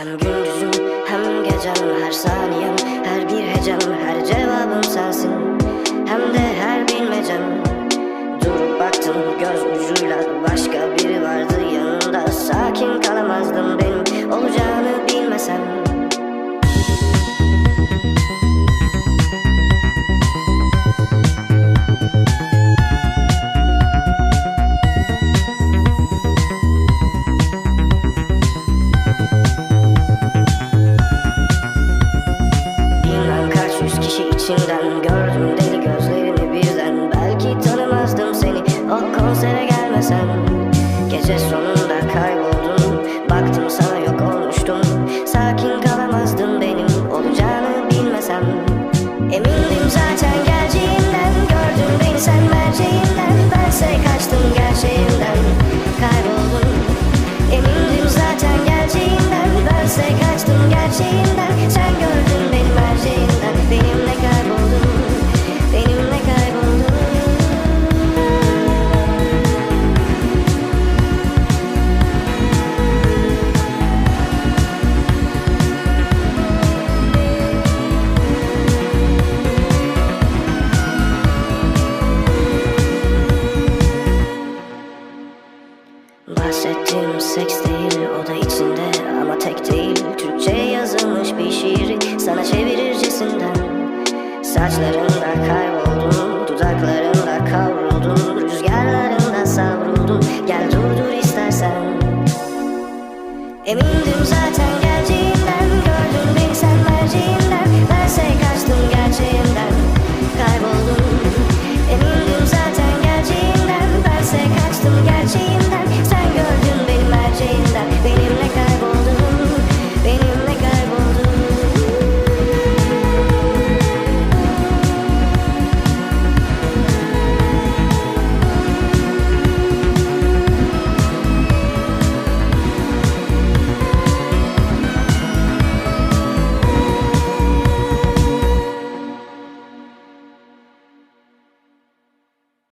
Hem gündüzüm hem gecem her saniyem Her bir hecem her cevabım sensin. Hem de her bilmecem. Durup baktım göz ucuyla Başka biri vardı yanında Sakin kalamazdım benim olacağını bilmesem içinden Gördüm deli gözlerini birden. Belki tanımazdım seni o konsere gelmesen Bahsettiğim seks değil o da içinde. Ama tek değil Türkçe yazılmış bir şiiri sana çevirircesinden Saçlarında kayboldun, dudaklarında kavruldun Rüzgarlarında savruldun, gel durdur istersen. Emindim zaten geleceğinden